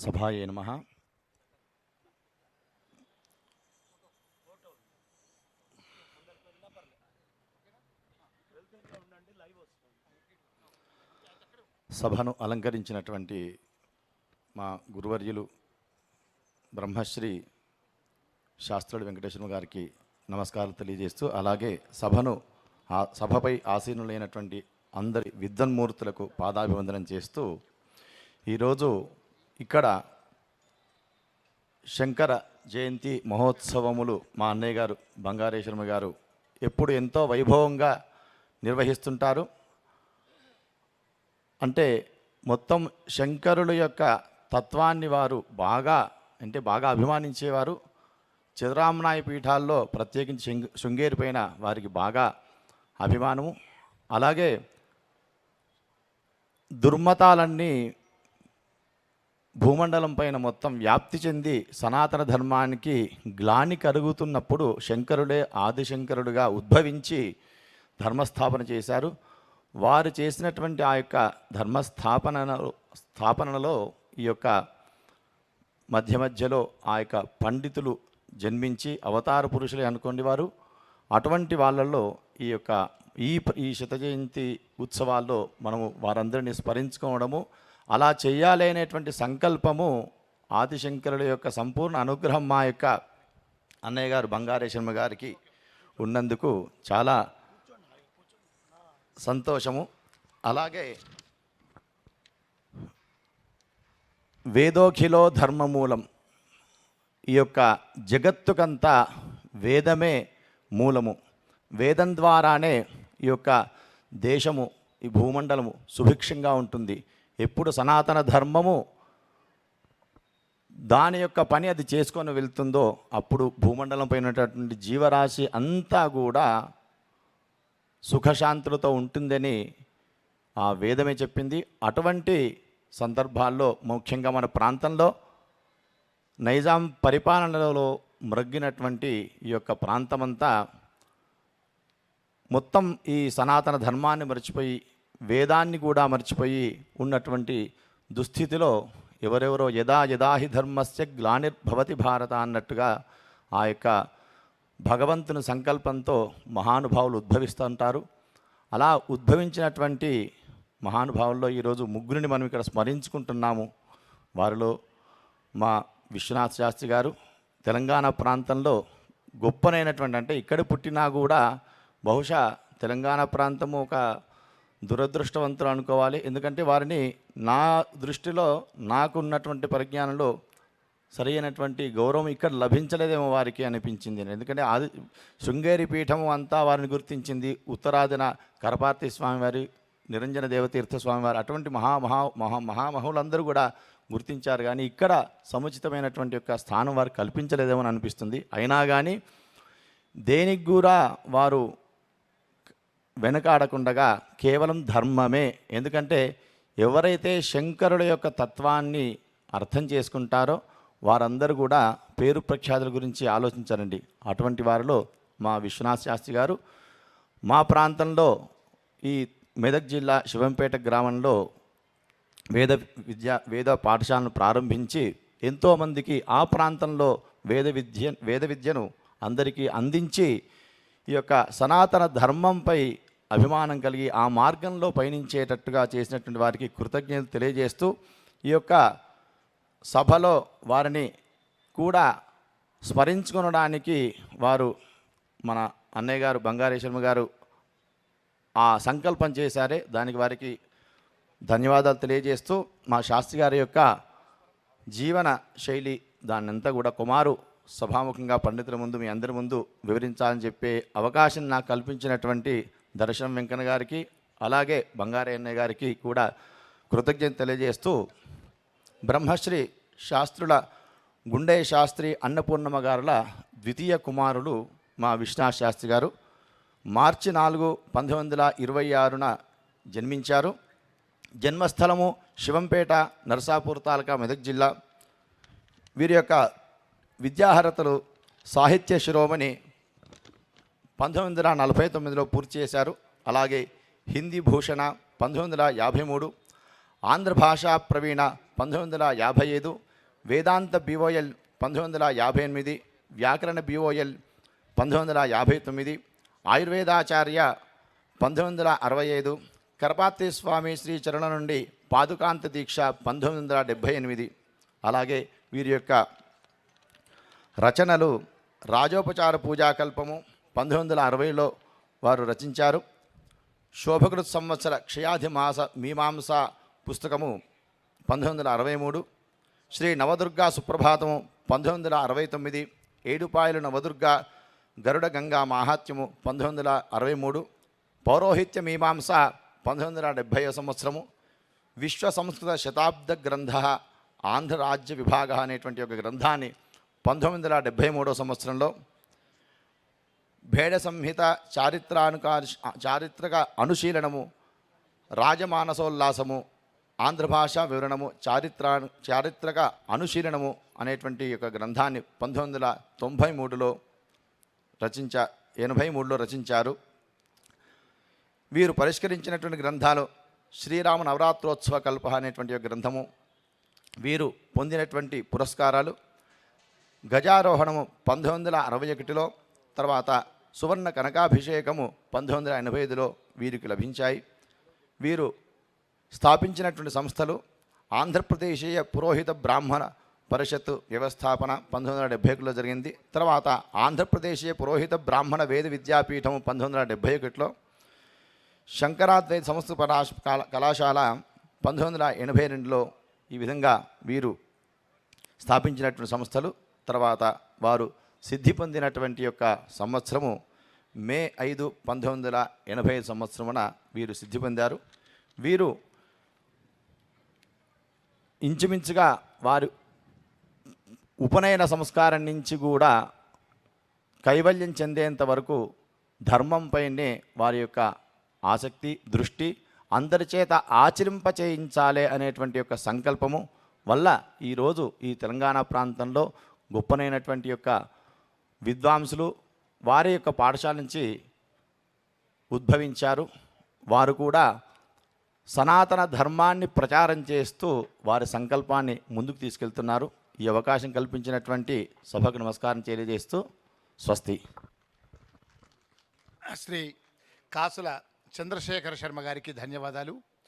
సభాయే నమ. సభను అలంకరించినటువంటి మా గురువర్యులు బ్రహ్మశ్రీ శాస్త్రుడు వెంకటేశ్వర గారికి నమస్కారాలు తెలియజేస్తూ అలాగే సభను ఆ సభపై ఆసీనులైనటువంటి అందరి విద్వన్మూర్తులకు పాదాభివందనం చేస్తూ ఈరోజు ఇక్కడ శంకర జయంతి మహోత్సవములు మా అన్నయ్య గారు బంగారేశ్వరమ్మ గారు ఎప్పుడు ఎంతో వైభవంగా నిర్వహిస్తుంటారు. అంటే మొత్తం శంకరుల యొక్క తత్వాన్ని వారు బాగా అంటే బాగా అభిమానించేవారు. చిదరామనాయ పీఠాల్లో ప్రత్యేకించి శృంగ శృంగేరి పైన వారికి బాగా అభిమానము. అలాగే దుర్మతాలన్నీ భూమండలం పైన మొత్తం వ్యాప్తి చెంది సనాతన ధర్మానికి గ్లాని కలుగుతున్నప్పుడు శంకరుడే ఆదిశంకరుడుగా ఉద్భవించి ధర్మస్థాపన చేశారు. వారు చేసినటువంటి ఆ యొక్క ధర్మస్థాపనలో స్థాపనలో ఈ యొక్క మధ్య మధ్యలో ఆ యొక్క పండితులు జన్మించి అవతార పురుషులే అనుకోండి వారు. అటువంటి వాళ్ళల్లో ఈ యొక్క ఈ ఈ శత జయంతి ఉత్సవాల్లో మనము వారందరినీ స్మరించుకోవడము అలా చేయాలి అనేటువంటి సంకల్పము ఆదిశంకరుల యొక్క సంపూర్ణ అనుగ్రహం మా యొక్క అన్నయ్య గారు బంగారేశ్వరమ్మ గారికి ఉన్నందుకు చాలా సంతోషము. అలాగే వేదోఖిలో ధర్మమూలం ఈ యొక్క జగత్తుకంతా వేదమే మూలము. వేదం ద్వారానే ఈ యొక్క దేశము ఈ భూమండలము సుభిక్షంగా ఉంటుంది. ఎప్పుడు సనాతన ధర్మము దాని యొక్క పని అది చేసుకొని వెళ్తుందో అప్పుడు భూమండలం పైన ఉన్నటువంటి జీవరాశి అంతా కూడా సుఖశాంతులతో ఉంటుందని ఆ వేదమే చెప్పింది. అటువంటి సందర్భాల్లో ముఖ్యంగా మన ప్రాంతంలో నైజాం పరిపాలనలో మ్రగ్గినటువంటి ఈ యొక్క ప్రాంతమంతా మొత్తం ఈ సనాతన ధర్మాన్ని మర్చిపోయి వేదాన్ని కూడా మర్చిపోయి ఉన్నటువంటి దుస్థితిలో ఎవరెవరో యదా యదాహి ధర్మస్య గ్లానిర్భవతి భారత అన్నట్టుగా ఆ యొక్క భగవంతుని సంకల్పంతో మహానుభావులు ఉద్భవిస్తుంటారు అలా ఉద్భవించినటువంటి మహానుభావుల్లో ఈరోజు ముగ్గురిని మనం ఇక్కడ స్మరించుకుంటున్నాము. వారిలో మా విశ్వనాథ్ శాస్త్రి గారు తెలంగాణ ప్రాంతంలో గొప్పనైనటువంటి అంటే ఇక్కడ పుట్టినా కూడా బహుశా తెలంగాణ ప్రాంతము ఒక దురదృష్టవంతులు అనుకోవాలి. ఎందుకంటే వారిని నా దృష్టిలో నాకున్నటువంటి పరిజ్ఞానంలో సరైనటువంటి గౌరవం ఇక్కడ లభించలేదేమో వారికి అనిపించింది. ఎందుకంటే ఆది శృంగేరి పీఠము అంతా వారిని గుర్తించింది ఉత్తరాదిన కరపార్తి స్వామివారి నిరంజన దేవతీర్థ స్వామివారు అటువంటి మహా మహా మహా మహామహులందరూ కూడా గుర్తించారు. కానీ ఇక్కడ సముచితమైనటువంటి యొక్క స్థానం వారు కల్పించలేదేమో అని అనిపిస్తుంది. అయినా కానీ దేనికి కూడా వారు వెనుకాడకుండగా కేవలం ధర్మమే. ఎందుకంటే ఎవరైతే శంకరుల యొక్క తత్వాన్ని అర్థం చేసుకుంటారో వారందరూ కూడా పేరు ప్రఖ్యాతుల గురించి ఆలోచించారండి. అటువంటి వారిలో మా విశ్వనాథ్ శాస్త్రి గారు మా ప్రాంతంలో ఈ మెదక్ జిల్లా శివంపేట గ్రామంలో వేద విద్య వేద పాఠశాలను ప్రారంభించి ఎంతోమందికి ఆ ప్రాంతంలో వేద విద్య వేద విద్యను అందరికీ అందించి ఈ యొక్క సనాతన ధర్మంపై అభిమానం కలిగి ఆ మార్గంలో పయనించేటట్టుగా చేసినటువంటి వారికి కృతజ్ఞతలు తెలియజేస్తూ ఈ యొక్క సభలో వారిని కూడా స్మరించుకొనడానికి వారు మన అన్నయ్య గారు బంగారేశ్వరమ్మ గారు ఆ సంకల్పం చేశారే. దానికి వారికి ధన్యవాదాలు తెలియజేస్తూ మా శాస్త్రి గారి యొక్క జీవన శైలి దాన్నంతా కూడా కుమారు సభాముఖంగా పండితుల ముందు మీ అందరి ముందు వివరించాలని చెప్పే అవకాశం నాకు కల్పించినటువంటి దర్శనం వెంకన్న గారికి అలాగే బంగారే గారికి కూడా కృతజ్ఞత తెలియజేస్తూ బ్రహ్మశ్రీ శాస్త్రుల గుండె శాస్త్రి అన్నపూర్ణమ్మ గారుల ద్వితీయ కుమారుడు మా విశ్వనాథ్ శాస్త్రి గారు. మార్చి నాలుగు పంతొమ్మిది వందల ఇరవై ఆరున జన్మించారు. జన్మస్థలము శివంపేట నరసాపూర్ తాలూకా మెదక్ జిల్లా. వీరి యొక్క విద్యాహరతలు సాహిత్య శిరోమణి పంతొమ్మిది వందల నలభై తొమ్మిదిలో పూర్తి చేశారు. అలాగే హిందీ భూషణ పంతొమ్మిది వందల యాభై మూడు ఆంధ్ర భాషా ప్రవీణ పంతొమ్మిది వందల యాభై ఐదు వేదాంత బీఓఎల్ పంతొమ్మిది వందల యాభై ఎనిమిది వ్యాకరణ బీఓఎల్ పంతొమ్మిది వందల యాభై తొమ్మిది ఆయుర్వేదాచార్య పంతొమ్మిది వందల అరవై ఐదు కరపాతి స్వామి శ్రీ చరణ నుండి పాదుకాంత దీక్ష పంతొమ్మిది వందల డెబ్భై ఎనిమిది. అలాగే వీరి యొక్క రచనలు రాజోపచార పూజాకల్పము పంతొమ్మిది వందల అరవైలో వారు రచించారు శోభకృత్ సంవత్సర క్షయాధి మాస మీమాంస పుస్తకము పంతొమ్మిది వందల అరవై మూడు శ్రీ నవదుర్గా సుప్రభాతము పంతొమ్మిది వందల అరవై తొమ్మిది ఏడుపాయలు నవదుర్గా గరుడ గంగా మాహాత్యము పంతొమ్మిది వందల అరవై మూడు పౌరోహిత్య మీమాంస పంతొమ్మిది వందల డెబ్భై సంవత్సరము విశ్వ సంస్కృత శతాబ్ద గ్రంథ ఆంధ్ర రాజ్య విభాగ అనేటువంటి ఒక గ్రంథాన్ని పంతొమ్మిది వందల డెబ్భై మూడో సంవత్సరంలో భేడ సంహిత చారిత్రానుకారి చారిత్రక అనుశీలనము రాజమానసోల్లాసము ఆంధ్ర భాషా వివరణము చారిత్రా చారిత్రక అనుశీలనము అనేటువంటి యొక్క గ్రంథాన్ని పంతొమ్మిది వందల తొంభై మూడులో రచించ ఎనభై మూడులో రచించారు. వీరు పరిష్కరించినటువంటి గ్రంథాలు శ్రీరామ నవరాత్రోత్సవ కల్ప అనేటువంటి ఒక గ్రంథము. వీరు పొందినటువంటి పురస్కారాలు గజారోహణము పంతొమ్మిది వందల అరవై ఒకటిలో తర్వాత సువర్ణ కనకాభిషేకము పంతొమ్మిది వందల ఎనభై ఐదులో వీరికి లభించాయి. వీరు స్థాపించినటువంటి సంస్థలు ఆంధ్రప్రదేశీయ పురోహిత బ్రాహ్మణ పరిషత్తు వ్యవస్థాపన పంతొమ్మిది వందల డెబ్బై ఒకటిలో జరిగింది. తర్వాత ఆంధ్రప్రదేశీయ పురోహిత బ్రాహ్మణ వేద విద్యాపీఠం పంతొమ్మిది వందల డెబ్బై ఒకటిలో శంకరాద్వైత సంస్కృత కళాశ కళా- కళాశాల పంతొమ్మిది వందల ఎనభై రెండులో ఈ విధంగా వీరు స్థాపించినటువంటి సంస్థలు. తర్వాత వారు సిద్ధి పొందినటువంటి యొక్క సంవత్సరము మే ఐదు పంతొమ్మిది వందల ఎనభై ఐదు సంవత్సరమున వీరు సిద్ధి పొందారు. వీరు ఇంచుమించుగా వారు ఉపనయన సంస్కారం నుంచి కూడా కైవల్యం చెందేంత వరకు ధర్మంపైనే వారి యొక్క ఆసక్తి దృష్టి అందరి చేత ఆచరింప చేయించాలి అనేటువంటి యొక్క సంకల్పము వల్ల ఈరోజు ఈ తెలంగాణ ప్రాంతంలో గొప్పనైనటువంటి యొక్క విద్వాంసులు వారి యొక్క పాఠశాల నుంచి ఉద్భవించారు. వారు కూడా సనాతన ధర్మాన్ని ప్రచారం చేస్తూ వారి సంకల్పాన్ని ముందుకు తీసుకెళ్తున్నారు. ఈ అవకాశం కల్పించినటువంటి సభకు నమస్కారం తెలియజేస్తూ స్వస్తి. శ్రీ కాసుల చంద్రశేఖర శర్మ గారికి ధన్యవాదాలు.